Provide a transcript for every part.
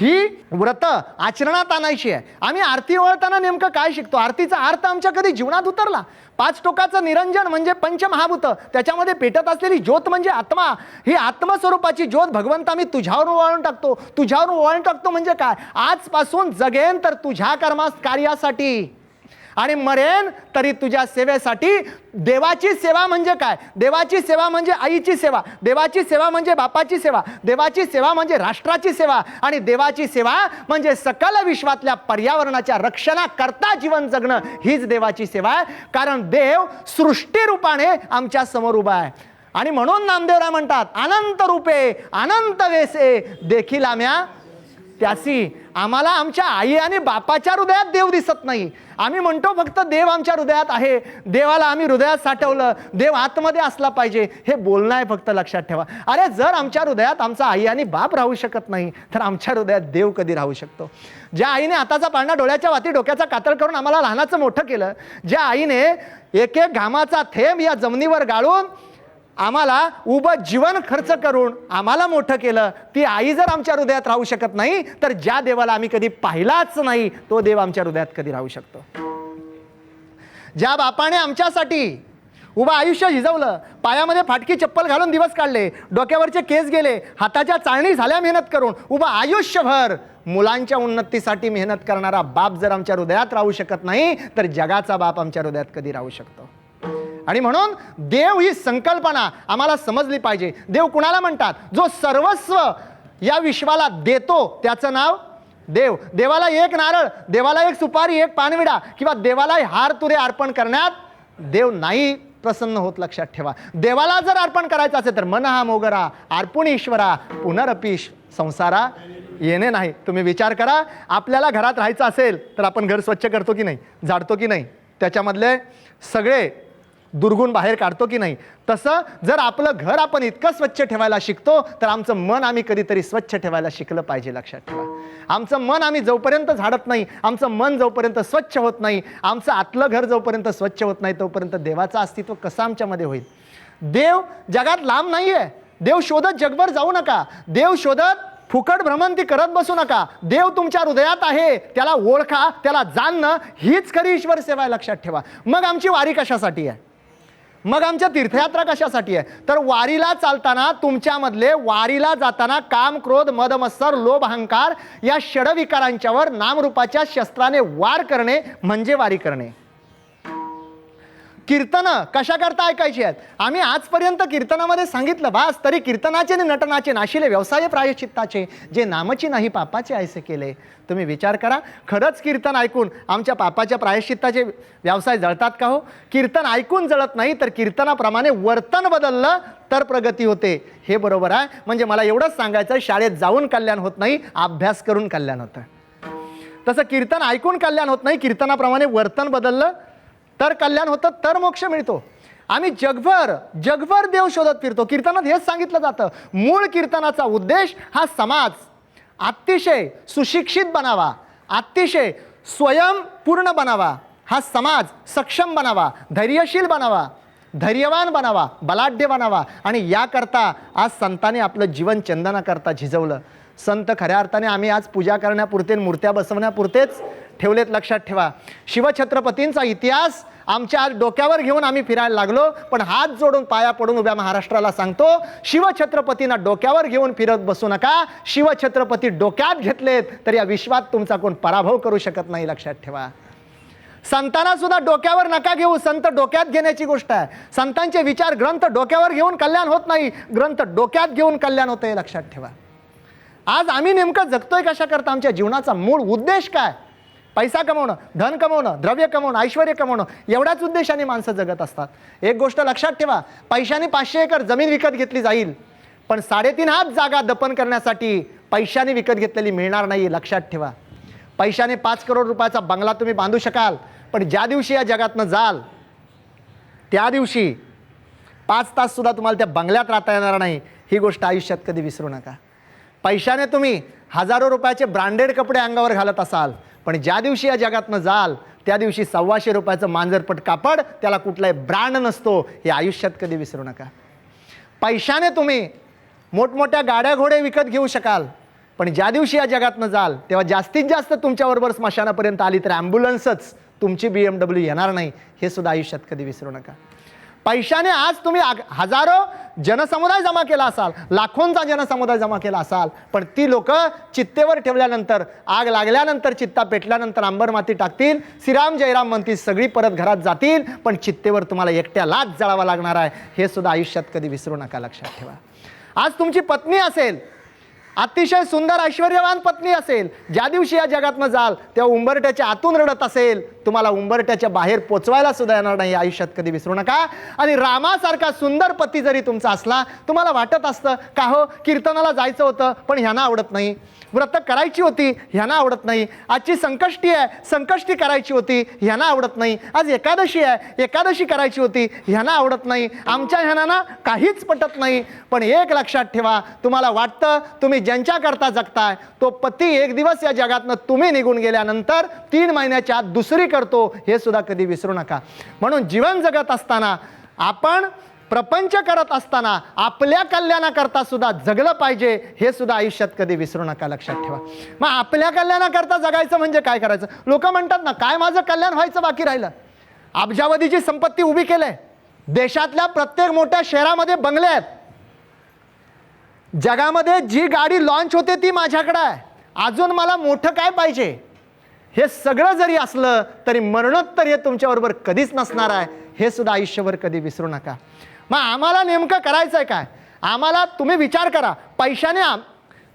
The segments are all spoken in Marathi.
ही व्रत आचरणात आणायची आहे. आम्ही आरती ओळताना नेमकं काय शिकतो? आरतीचा अर्थ आमच्या कधी जीवनात उतरला? पाच टोकाचं निरंजन म्हणजे पंचमहाभूत. त्याच्यामध्ये पेटत असलेली ज्योत म्हणजे आत्मा. ही आत्मस्वरूपाची ज्योत भगवंता आम्ही तुझ्यावर वळून टाकतो. तुझ्यावर ओवाळून टाकतो म्हणजे काय? आजपासून जगेन तर तुझ्या कर्मास कार्यासाठी. आणि मरेन तरी तुझ्या सेवेसाठी देवाची सेवा म्हणजे काय? देवाची सेवा म्हणजे आईची सेवा. देवाची सेवा म्हणजे बापाची सेवा. देवाची सेवा म्हणजे राष्ट्राची सेवा. आणि देवाची सेवा म्हणजे सकल विश्वातल्या पर्यावरणाच्या रक्षणाकरता जीवन जगणं हीच देवाची सेवा आहे. कारण देव सृष्टी रूपाने आमच्यासमोर उभा आहे. आणि म्हणून नामदेवराय म्हणतात अनंत रूपे अनंत वेसे देखील आम्या त्यासी आम्हाला आमच्या आई आणि बापाच्या हृदयात देव दिसत नाही. आम्ही म्हणतो फक्त देव आमच्या हृदयात आहे. देवाला आम्ही हृदयात साठवलं. देव आतमध्ये असला पाहिजे. हे बोलणं आहे फक्त लक्षात ठेवा. अरे जर आमच्या हृदयात आमचा आई आणि बाप राहू शकत नाही तर आमच्या हृदयात देव कधी राहू शकतो? ज्या आईने आताचा पाळणा डोळ्याच्या वाती डोक्याचा कातळ करून आम्हाला लहानाचं मोठं केलं ज्या आईने एक एक घामाचा थेंब या जमिनीवर गाळून आम्हाला उभं जीवन खर्च करून आम्हाला मोठं केलं. ती आई जर आमच्या हृदयात राहू शकत नाही तर ज्या देवाला आम्ही कधी पाहिलाच नाही तो देव आमच्या हृदयात कधी राहू शकतो. ज्या बापाने आमच्यासाठी उभं आयुष्य झिजवलं पायामध्ये फाटकी चप्पल घालून दिवस काढले डोक्यावरचे केस गेले हाताच्या चाळणी झाल्या मेहनत करून उभं आयुष्यभर मुलांच्या उन्नतीसाठी मेहनत करणारा बाप जर आमच्या हृदयात राहू शकत नाही तर जगाचा बाप आमच्या हृदयात कधी राहू शकतो. आणि म्हणून देव ही संकल्पना आम्हाला समजली पाहिजे. देव कुणाला म्हणतात? जो सर्वस्व या विश्वाला देतो त्याचं नाव देव. देवाला एक नारळ देवाला एक सुपारी एक पानविडा किंवा देवाला हार तुरे अर्पण करण्यात देव नाही प्रसन्न होत लक्षात ठेवा. देवाला जर अर्पण करायचं असेल तर मन हा मोगरा अर्पुण ईश्वरा पुनरपीश संसारा येणे नाही. तुम्ही विचार करा आपल्याला घरात राहायचं असेल तर आपण घर स्वच्छ करतो की नाही? झाडतो की नाही? त्याच्यामधले सगळे दुर्गुण बाहेर काढतो की नाही? तसं जर आपलं घर आपण इतकं स्वच्छ ठेवायला शिकतो तर आमचं मन आम्ही कधीतरी स्वच्छ ठेवायला शिकलं पाहिजे लक्षात ठेवा. आमचं मन आम्ही जोपर्यंत झाडत नाही आमचं मन जोपर्यंत स्वच्छ होत नाही आमचं आतलं घर जोपर्यंत स्वच्छ होत नाही तोपर्यंत देवाचं अस्तित्व कसं आमच्यामध्ये होईल? देव जगात लांब नाही आहे देव शोधत जगभर जाऊ नका. देव शोधत फुकट भ्रमंती करत बसू नका. देव तुमच्या हृदयात आहे त्याला ओळखा त्याला जाणणं हीच खरी ईश्वर सेवा आहे लक्षात ठेवा. मग आमची वारी कशासाठी आहे? मग आमच्या तीर्थयात्रा कशासाठी आहे? तर वारीला चालताना तुमच्यामधले वारीला जाताना काम क्रोध मदमत्सर लोभ अहंकार या षडविकारांच्यावर नामरूपाच्या शस्त्राने वार करणे म्हणजे वारी करणे. कीर्तनं कशा करता ऐकायची आहेत? आम्ही आजपर्यंत कीर्तनामध्ये सांगितलं बास तरी कीर्तनाचे आणि नटनाचे नाशिले व्यवसाय प्रायश्चित्ताचे जे नामची नाही पापाचे ऐसे केले. तुम्ही विचार करा खरंच कीर्तन ऐकून आमच्या पापाच्या प्रायश्चित्ताचे व्यवसाय जळतात का हो? कीर्तन ऐकून जळत नाही तर कीर्तनाप्रमाणे वर्तन बदललं तर प्रगती होते. हे बरोबर आहे. म्हणजे मला एवढंच सांगायचं शाळेत जाऊन कल्याण होत नाही अभ्यास करून कल्याण होतं. तसं कीर्तन ऐकून कल्याण होत नाही कीर्तनाप्रमाणे वर्तन बदललं तर कल्याण होतं तर मोक्ष मिळतो. आम्ही जगभर जगभर देव शोधत फिरतो. कीर्तनात हेच सांगितलं जातं. मूळ कीर्तनाचा उद्देश हा समाज. अतिशय सुशिक्षित बनावा. अतिशय स्वयंपूर्ण बनावा. हा समाज सक्षम बनावा. धैर्यशील बनावा. धैर्यवान बनावा. बलाढ्य बनावा. आणि याकरता आज संतांनी आपलं जीवन चंदनाकरता झिजवलं. संत खऱ्या अर्थाने आम्ही आज पूजा करण्यापुरते मूर्त्या बसवण्यापुरतेच ठेवलेत लक्षात ठेवा. शिवछत्रपतींचा इतिहास आमच्या आज डोक्यावर घेऊन आम्ही फिरायला लागलो पण हात जोडून पाया पडून उभ्या महाराष्ट्राला सांगतो शिवछत्रपतींना डोक्यावर घेऊन फिरत बसू नका. शिवछत्रपती डोक्यात घेतलेत तर या विश्वात तुमचा कोण पराभव करू शकत नाही लक्षात ठेवा. संतांना सुद्धा डोक्यावर नका घेऊ संत डोक्यात घेण्याची गोष्ट आहे. संतांचे विचार ग्रंथ डोक्यावर घेऊन कल्याण होत नाही ग्रंथ डोक्यात घेऊन कल्याण होतं हे लक्षात ठेवा. आज आम्ही नेमकं जगतोय कशा करता आमच्या जीवनाचा मूळ उद्देश काय? पैसा कमवणं धन कमवणं द्रव्य कमवणं ऐश्वर कमवणं एवढ्याच उद्देशाने माणसं जगत असतात. एक गोष्ट लक्षात ठेवा पैशाने पाचशे एकर जमीन विकत घेतली जाईल पण साडेतीन हात जागा दफन करण्यासाठी पैशाने विकत घेतलेली मिळणार नाही लक्षात ठेवा. पैशाने पाच करोड रुपयाचा बंगला तुम्ही बांधू शकाल पण ज्या दिवशी या जगातनं जाल त्या दिवशी पाच ताससुद्धा तुम्हाला त्या बंगल्यात राहता येणार नाही ही गोष्ट आयुष्यात कधी विसरू नका. पैशाने तुम्ही हजारो रुपयाचे ब्रँडेड कपडे अंगावर घालत असाल पण ज्या दिवशी या जगातनं जाल त्या दिवशी सव्वाशे रुपयाचं मांजरपट कापड त्याला कुठलाही ब्रँड नसतो हे आयुष्यात कधी विसरू नका. पैशाने तुम्ही मोठमोठ्या गाड्या घोडे विकत घेऊ शकाल पण ज्या दिवशी या जगातनं जाल तेव्हा जास्तीत जास्त तुमच्याबरोबर स्मशानापर्यंत आली तर ॲम्ब्युलन्सच तुमची बी एम डब्ल्यू येणार नाही हे सुद्धा आयुष्यात कधी विसरू नका. पैशाने आज तुम्ही आग- हजारो जनसमुदाय जमा केला असाल लाखोंचा जनसमुदाय जमा केला असाल पण ती लोक चित्तेवर ठेवल्यानंतर आग लागल्यानंतर चित्ता पेटल्यानंतर आंबरमाती टाकतील श्रीराम जयराम म्हणतील सगळी परत घरात जातील पण चित्तेवर तुम्हाला एकट्यालाच जळावा लागणार आहे. हे सुद्धा आयुष्यात कधी विसरू नका लक्षात ठेवा. आज तुमची पत्नी असेल अतिशय सुंदर ऐश्वर्यवान पत्नी असेल ज्या दिवशी या जगातनं जाल तेव्हा उंबरट्याच्या आतून रडत असेल तुम्हाला उंबरट्याच्या बाहेर पोचवायला सुद्धा येणार नाही आयुष्यात कधी विसरू नका. आणि रामासारखा सुंदर पती जरी तुमचा असला तुम्हाला वाटत असतं का हो कीर्तनाला जायचं होतं पण ह्यांना आवडत नाही. व्रत करायची होती ह्यांना आवडत नाही. आजची संकष्टी आहे संकष्टी करायची होती ह्यांना आवडत नाही. आज एकादशी आहे एकादशी करायची होती ह्यांना आवडत नाही. आमच्या ह्यांना ना काहीच पटत नाही. पण एक लक्षात ठेवा तुम्हाला वाटतं तुम्ही ज्यांच्याकरता जगताय तो पती एक दिवस या जगातनं तुम्ही निघून गेल्यानंतर तीन महिन्याच्या दुसरी करतो हे सुद्धा कधी विसरू नका. म्हणून जीवन जगत असताना आपण प्रपंच करत असताना आपल्या कल्याणाकरता सुद्धा जगलं पाहिजे हे सुद्धा आयुष्यात कधी विसरू नका लक्षात ठेवा. मग आपल्या कल्याणाकरता जगायचं म्हणजे काय करायचं? लोक म्हणतात ना काय माझं कल्याण व्हायचं बाकी राहिलं? अब्जावधीची संपत्ती उभी केलंय. देशातल्या प्रत्येक मोठ्या शहरामध्ये बंगले आहेत. जगामध्ये जी गाडी लॉन्च होते ती माझ्याकडे आहे. अजून मला मोठं काय पाहिजे? हे सगळं जरी असलं तरी मरणोत्तर हे तुमच्याबरोबर कधीच नसणार आहे. हे सुद्धा आयुष्यभर कधी विसरू नका. मग आम्हाला नेमकं करायचं आहे काय? आम्हाला तुम्ही विचार करा. पैशाने आम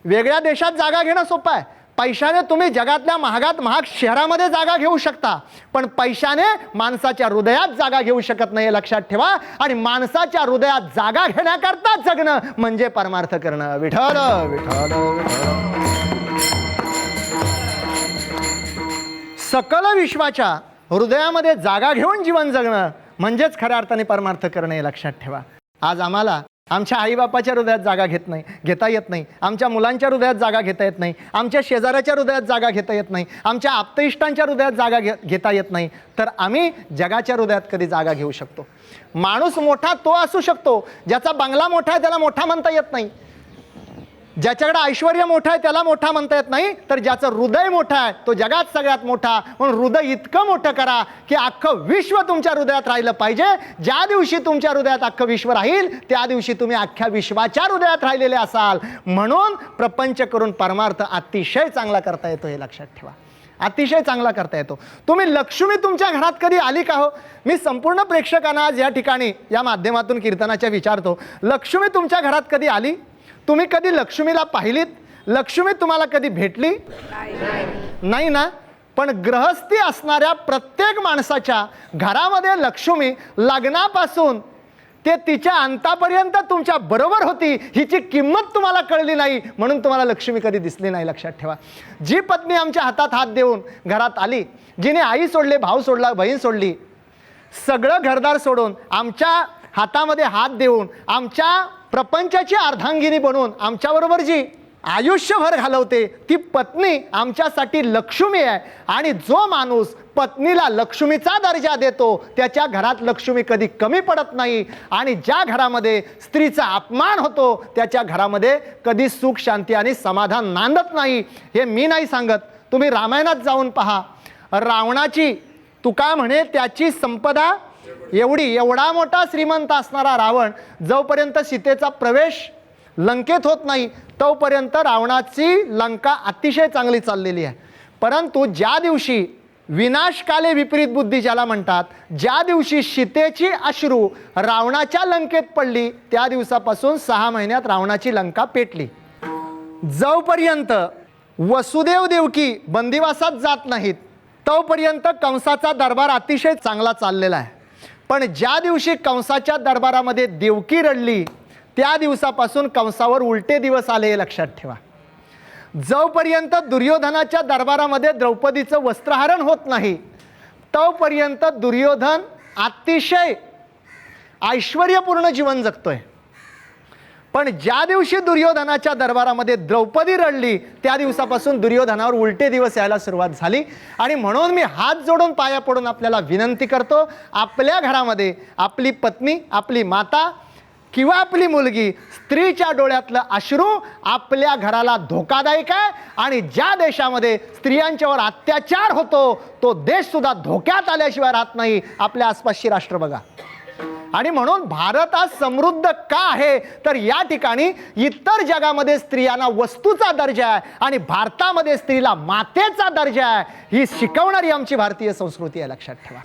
वेगळ्या देशात जागा घेणं सोपं आहे. पैशाने तुम्ही जगातल्या महागात महाग शहरामध्ये जागा घेऊ शकता. पण पैशाने माणसाच्या हृदयात जागा घेऊ शकत नाही लक्षात ठेवा. आणि माणसाच्या हृदयात जागा घेण्याकरता जगणं म्हणजे परमार्थ करणं. विठल विठल विठल सकल विश्वाच्या हृदयामध्ये जागा घेऊन जीवन जगणं म्हणजेच खऱ्या अर्थाने परमार्थ करणं हे लक्षात ठेवा. आज आम्हाला आमच्या आईबापाच्या हृदयात जागा घेत नाही घेता येत नाही. आमच्या मुलांच्या हृदयात जागा घेता येत नाही. आमच्या शेजाऱ्याच्या हृदयात जागा घेता येत नाही. आमच्या आप्तइष्टांच्या हृदयात जागा घे घेता येत नाही. तर आम्ही जगाच्या हृदयात कधी जागा घेऊ शकतो. माणूस मोठा तो असू शकतो ज्याचा बंगला मोठा आहे त्याला मोठा म्हणता येत नाही. ज्याच्याकडे ऐश्वर मोठं आहे त्याला मोठा म्हणता येत नाही. तर ज्याचं हृदय मोठं आहे तो जगात सगळ्यात मोठा. म्हणून हृदय इतकं मोठं करा की अख्खं विश्व तुमच्या हृदयात राहिलं पाहिजे. ज्या दिवशी तुमच्या हृदयात अख्खं विश्व राहील त्या दिवशी तुम्ही अख्ख्या विश्वाच्या हृदयात राहिलेले असाल. म्हणून प्रपंच करून परमार्थ अतिशय चांगला करता येतो हे लक्षात ठेवा. अतिशय चांगला करता येतो. तुम्ही लक्ष्मी तुमच्या घरात कधी आली का हो मी संपूर्ण प्रेक्षकांना आज या ठिकाणी या माध्यमातून कीर्तनाच्या विचारतो. लक्ष्मी तुमच्या घरात कधी आली? तुम्ही कधी लक्ष्मीला पाहिलीत? लक्ष्मी तुम्हाला कधी भेटली? नाही ना? पण ग्रहस्थी असणाऱ्या प्रत्येक माणसाच्या घरामध्ये लक्ष्मी लग्नापासून ते तिच्या अंतापर्यंत तुमच्या बरोबर होती हिची किंमत तुम्हाला कळली नाही म्हणून तुम्हाला लक्ष्मी कधी दिसली नाही लक्षात ठेवा. जी पत्नी आमच्या हातात हात देऊन घरात आली जिने आई सोडले भाऊ सोडला बहीण सोडली सगळं घरदार सोडून आमच्या हातामध्ये हात देऊन आमच्या प्रपंचाची अर्धांगिनी बनून आमच्याबरोबर जी आयुष्यभर घालवते ती पत्नी आमच्यासाठी लक्ष्मी आहे. आणि जो माणूस पत्नीला लक्ष्मीचा दर्जा देतो त्याच्या घरात लक्ष्मी कधी कमी पडत नाही. आणि ज्या घरामध्ये स्त्रीचा अपमान होतो त्याच्या घरामध्ये कधी सुख शांती आणि समाधान नांदत नाही. हे मी नाही सांगत. तुम्ही रामायणात जाऊन पहा. रावणाची तुका म्हणे त्याची संपदा एवढी एवढा मोठा श्रीमंत असणारा रावण जोपर्यंत सीतेचा प्रवेश लंकेत होत नाही तोपर्यंत रावणाची लंका अतिशय चांगली चाललेली आहे. परंतु ज्या दिवशी विनाशकाले विपरीत बुद्धी ज्याला म्हणतात ज्या दिवशी सीतेची अश्रू रावणाच्या लंकेत पडली त्या दिवसापासून सहा महिन्यात रावणाची लंका पेटली. जोपर्यंत वसुदेव देवकी बंदिवासात जात नाहीत तोपर्यंत कंसाचा दरबार अतिशय चांगला चाललेला आहे. पण ज्या दिवशी कंसाच्या दरबारामध्ये देवकी रडली त्या दिवसापासून कंसावर उलटे दिवस आले हे लक्षात ठेवा. जोपर्यंत दुर्योधनाच्या दरबारामध्ये द्रौपदीचं वस्त्रहरण होत नाही तोपर्यंत दुर्योधन अतिशय ऐश्वर्यपूर्ण जीवन जगतोय. पण ज्या दिवशी दुर्योधनाच्या दरबारामध्ये द्रौपदी रडली त्या दिवसापासून दुर्योधनावर उलटे दिवस यायला सुरुवात झाली. आणि म्हणून मी हात जोडून पाया पडून आपल्याला विनंती करतो आपल्या घरामध्ये आपली पत्नी आपली माता किंवा आपली मुलगी स्त्रीच्या डोळ्यातलं अश्रू आपल्या घराला धोकादायक आहे आणि ज्या देशामध्ये स्त्रियांच्यावर अत्याचार होतो तो देश सुद्धा धोक्यात आल्याशिवाय राहत नाही. आपल्या आसपासची राष्ट्र बघा. आणि म्हणून भारत आज समृद्ध का आहे? तर या ठिकाणी इतर जगामध्ये स्त्रियांना वस्तूचा दर्जा आहे आणि भारतामध्ये स्त्रीला मातेचा दर्जा आहे. ही शिकवणारी आमची भारतीय संस्कृती आहे लक्षात ठेवा.